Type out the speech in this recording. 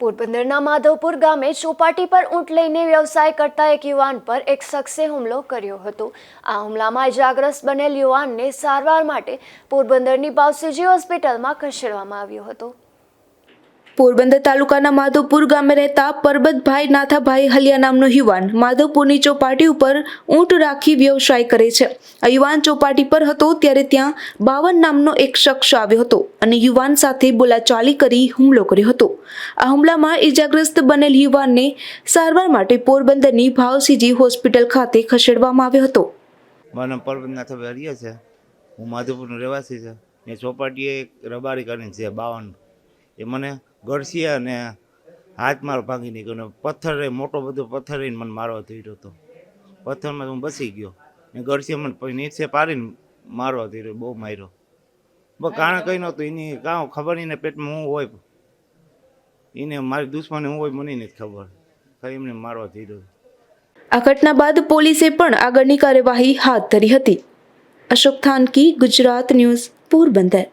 પોરબંદરના માધવપુર ગામે ચોપાટી પર ઊંટ લઈને વ્યવસાય કરતા એક યુવાન પર એક શખ્સે હુમલો કર્યો હતો. આ હુમલામાં ઇજાગ્રસ્ત બનેલ યુવાનને સારવાર માટે પોરબંદરની બાવસીજી હોસ્પિટલમાં ખસેડવામાં આવ્યો હતો. પોરબંદર તાલુકાના માધવપુર ગામે રહેતા પરબતભાઈ નાથાભાઈ હલિયા નામનો યુવાન માધવપુરની ચોપાટી ઉપર ઊંટ રાખી વ્યવસાય કરે છે. આ યુવાન ચોપાટી પર હતો ત્યારે ત્યાં બાવન નામનો એક શખ્સ આવ્યો હતો અને યુવાન સાથે બોલાચાલી કરી હુમલો કર્યો હતો. આ હુમલામાં ઈજાગ્રસ્ત બનેલ યુવાનને સારવાર માટે પોરબંદરની ભાવસીજી હોસ્પિટલ ખાતે ખસેડવામાં આવ્યો હતો. હું માધવપુરનો રહેવાસી છે. ચોપાટીએ રબારી કરીને છે, બાવન. એ મને ગળસી અને હાથ મારો ભાંગી નીકળ્યો પથ્થર, મોટો બધો પથ્થર રહીને મને મારવા થયો હતો. પથ્થરમાં હું બસી ગયો. ને ગળસી મને નીચે પાડીને મારવા થયો બહુ માર્યો. બસ કારણ કંઈ નહોતું, એની કાં ખબર નહીં ને પેટમાં હું હોય. એને મારી દુશ્મની હું હોય મને નથી ખબર. ખાલી એમને મારવા રહ્યો આ ઘટના બાદ પોલીસે પણ આગળની કાર્યવાહી હાથ ધરી હતી. અશોક થાનકી, ગુજરાત ન્યૂઝ, પોરબંદર.